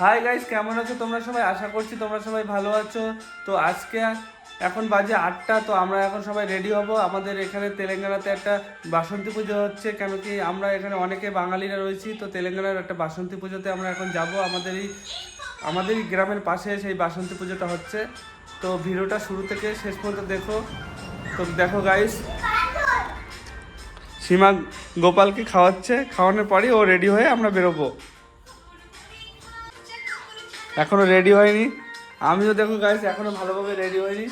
Hi guys কেমন আছো? তোমরা সবাই? আশা করছি তোমরা সবাই ভালো আছো। তো আজকে এখন বাজে আটটা, তো আমরা এখন সবাই রেডি হব। আমাদের এখানে তেলেঙ্গানাতে একটা বাসন্তী পুজো হচ্ছে, কেন কি আমরা এখানে অনেকে বাঙালিরা রয়েছি, তো তেলেঙ্গানার একটা বাসন্তী পুজোতে আমরা এখন যাব। আমাদের এই, আমাদের গ্রামের পাশে সেই বাসন্তী পুজোটা হচ্ছে। তো ভিডিওটা শুরু থেকে শেষ পর্যন্ত দেখো। তো দেখো গাইস সীমা গোপালকে খাওয়াচ্ছে। খাওয়ানোর পরই ও রেডি হয়ে আমরা বেরোবো। এখনও রেডি হয়নি। আমিও দেখো গাইস এখনও ভালোভাবে রেডি হয়নি।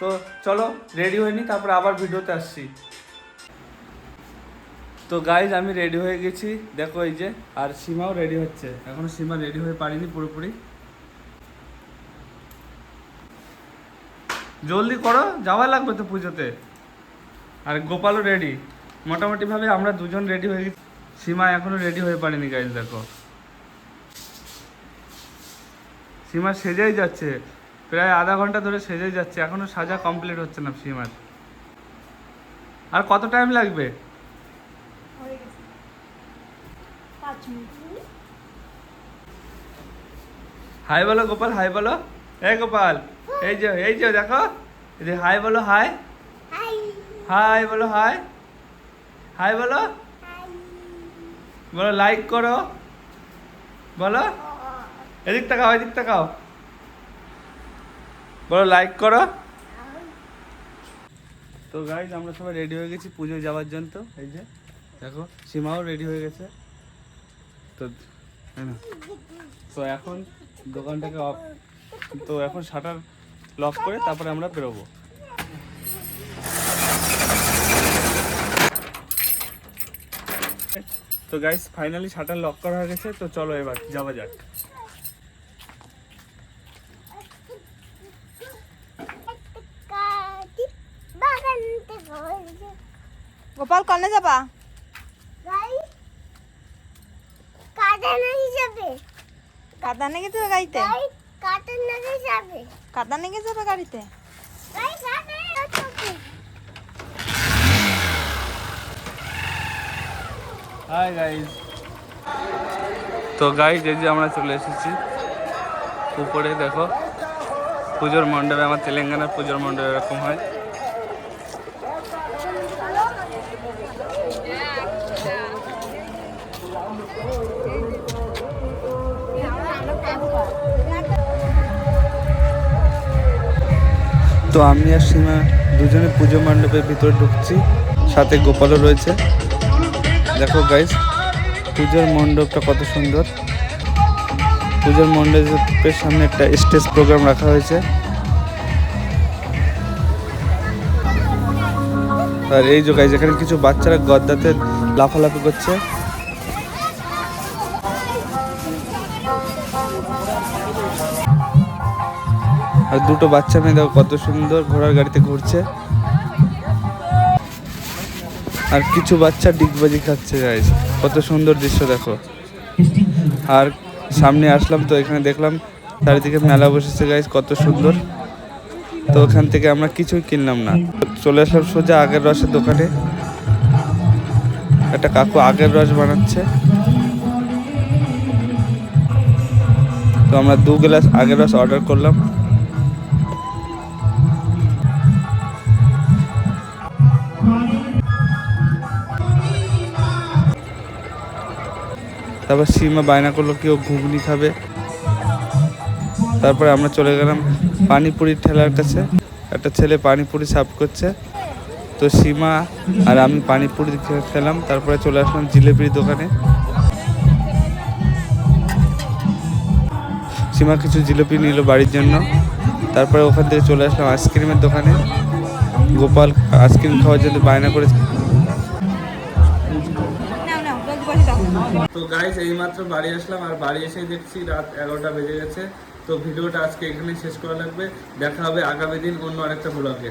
তো চলো রেডি হয়নি, তারপর আবার ভিডিওতে আসছি। তো গাইজ আমি রেডি হয়ে গেছি। দেখো এই যে, আর সীমাও রেডি হচ্ছে। এখনও সীমা রেডি হয়ে পারিনি পুরোপুরি। জলদি করো, যাওয়া লাগবে তো পুজোতে। আর গোপালও রেডি মোটামুটিভাবে আমরা দুজন রেডি হয়ে গেছি। সীমা এখনও রেডি হয়ে পারেনি গাইজ দেখো। সীমা সেজেই যাচ্ছে। প্রায় আধা ঘণ্টা ধরে সেজেই যাচ্ছে। এখনও সাজা কমপ্লিট হচ্ছে না সীমার। আর কত টাইম লাগবে? হাই বলো গোপাল হাই বলো। এই গোপাল এই যে এই যে দেখো। এই যে হাই বলো হাই হাই হাই বলো হাই হাই বলো। বলো লাইক করো। বলো। এদিক তাকাও এদিক তাকাও। বলো লাইক করো। তো গাইজ আমরা সবাই রেডি হয়ে গেছি পুজোয় যাওয়ার জন্য তো, এই যে, দেখো, সীমাও রেডি হয়ে গেছে। তো। তো এখন দোকানটাকে অফ তো এখন শাটার লক করে তারপরে আমরা বেরোবো। তো গাইস ফাইনালি শাটার লক করা হয়ে গেছে, তো চলো এবার যাওয়া যাক কাটি বাগান থেকে হয়েছে গোপাল কনে যাবা? যাবে। কাদা নিয়ে যাবে। গাড়িতে যাবে গাড়িতে? হাই গাইস তো গাইস এই যে আমরা চলে এসেছি। উপরে দেখো পুজোর মণ্ডপে আমার তেলেঙ্গানার পুজোর মণ্ডপে এরকম হয়। তো আমি আর সীমা দুজনে পুজো মণ্ডপের ভিতরে ঢুকছি। সাথে গোপালও রয়েছে। দেখো গাইস পুজোর মণ্ডপটা কত সুন্দর। পুজোর মণ্ডপের সামনে একটা স্টেজ প্রোগ্রাম রাখা হয়েছে। আর এই যে গাইস এখানে কিছু বাচ্চারা গদ্দাতে লাফালাফি করছে। আর দুটো বাচ্চা মেয়ে দেখো কত সুন্দর ঘোড়ার গাড়িতে ঘুরছে। আর কিছু বাচ্চা ডিগবাজি খাচ্ছে গাইস কত সুন্দর দৃশ্য, দেখো। আর সামনে আসলাম তো, এখানে দেখলাম চারিদিকে মেলা বসেছে গাইস কত সুন্দর। তো ওখান থেকে আমরা কিছুই কিনলাম না। চলে আসলাম সোজা আগের রসের দোকানে। একটা কাকু আগের রস বানাচ্ছে। তো আমরা দু গ্লাস আগের রস অর্ডার করলাম। তারপর সীমা বায়না করল কেউ ঘুগনি খাবে। তারপরে আমরা চলে গেলাম পানিপুরির ঠেলার কাছে। একটা ছেলে পানিপুরি সার্ভ করছে। তো সীমা আর আমি পানিপুরি খেলাম। তারপরে চলে আসলাম জিলেপির দোকানে। সীমা কিছু জিলিপি নিল বাড়ির জন্য। তারপরে ওখান থেকে চলে আসলাম আইসক্রিমের দোকানে। গোপাল আইসক্রিম খাওয়ার জন্য বায়না করে তো গাইস এইমাত্র বাড়ি আসলাম, আর বাড়ি এসে দেখছি রাত এগারোটা বেজে গেছে। তো ভিডিওটা আজকে এখানে শেষ করা লাগবে। দেখা হবে আগামী দিন অন্য আরেকটা ব্লগে